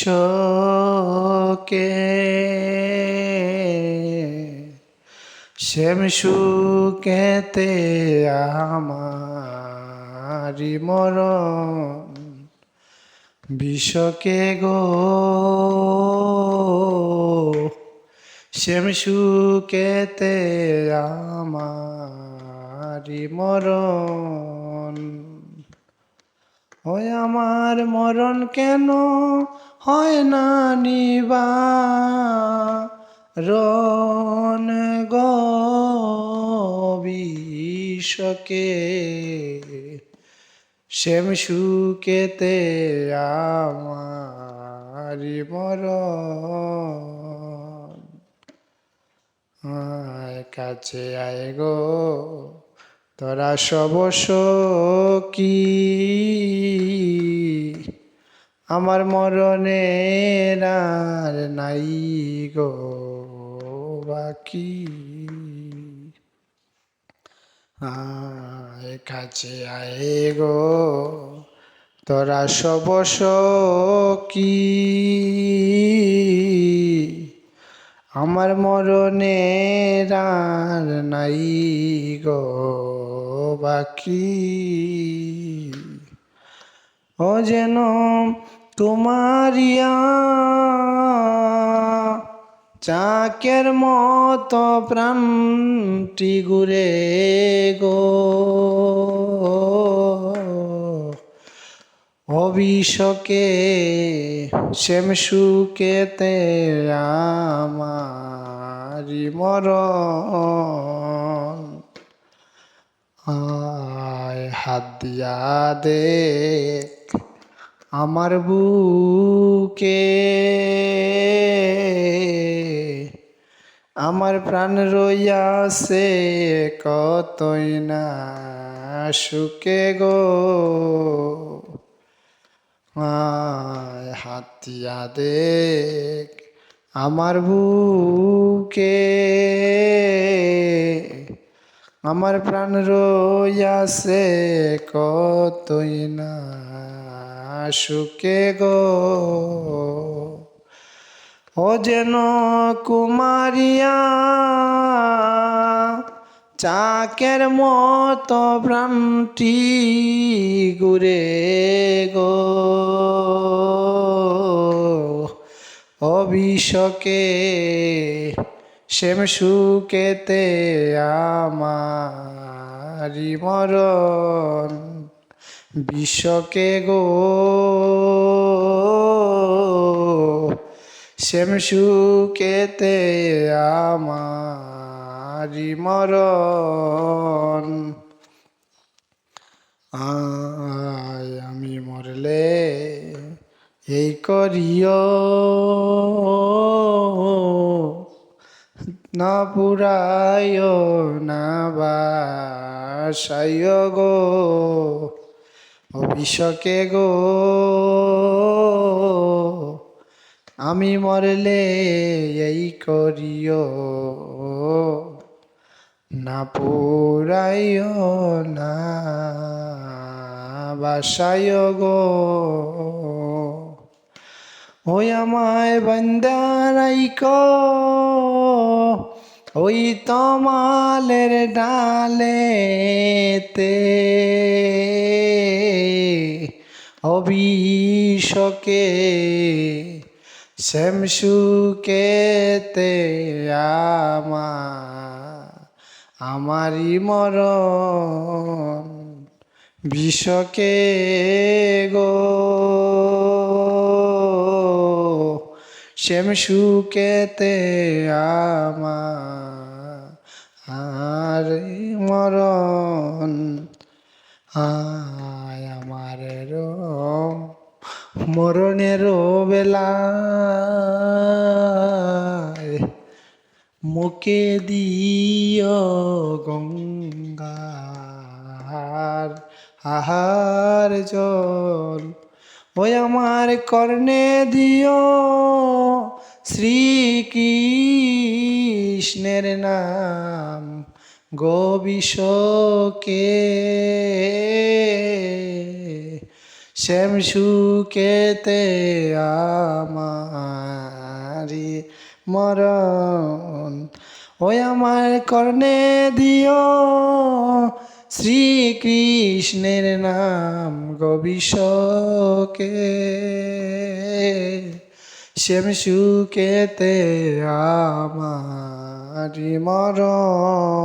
বিশ্বকে শ্যাম সুকেতে আমারি মরণ বিশ্বকে গো। শ্যাম সুকেতে আমারি মরণ। হয় আমার মরণ কেন? হয় না নিবা। রন গবিষকে শ্যাম সুকেতে আমারি আয় কাছে আয় গো, তোরা সব কি? আমার মরণের আর নাই গো বাকি। আয় কাছে আয় গো, তোরা সব কি আমার মরণের আর নাই গো বাকি। ও যেন তোমারিয়া চাকের মতো প্রাণটি ঘুরে গো। অভিষকে শ্যাম সুকেতে আমারি মরণ। আয় হাত দিয়া দেখ আমার বুকে আমার প্রাণ রইয়াছে কতই না সুকে গো। হাতিয়া দেখ আমার বুকে। আমার প্রাণ রইয়াছে কতই না সুকে গো। ও যেন কুমারিয়া, চাকের মতো প্রাণটি ঘুরে গো। অভিষকে শ্যাম সুকেতে আমারি মরণ বিশ্বকে গো। শ্যাম সুকেতে আমারি মরণ আমি মরলে এই করিও। না পুরায় না বাসায় গো, অভিষকে গো। আমি মরলে এই করিও না, পুরাইও না বাসায় গো। ওই আমায় বন্দারাইক ওই তমালের ডালেতে অভিষকে শ্যামসুকেতে আমা আমারি মরণ বিষকে গো। শ্যাম সুকেতে আমা আর মরণ আয় আমার মরণের বেলা মুখে দিও গঙ্গার আহার জল ওই আমার কর্ণে দিও শ্রীকৃষ্ণের নাম গোবিশকে শ্যাম সুকেতে আমারি মরণ। ওই আমার কর্ণে দিও শ্রীকৃষ্ণের নাম গবিষকে শ্যাম সুকেতে আমার মরণ।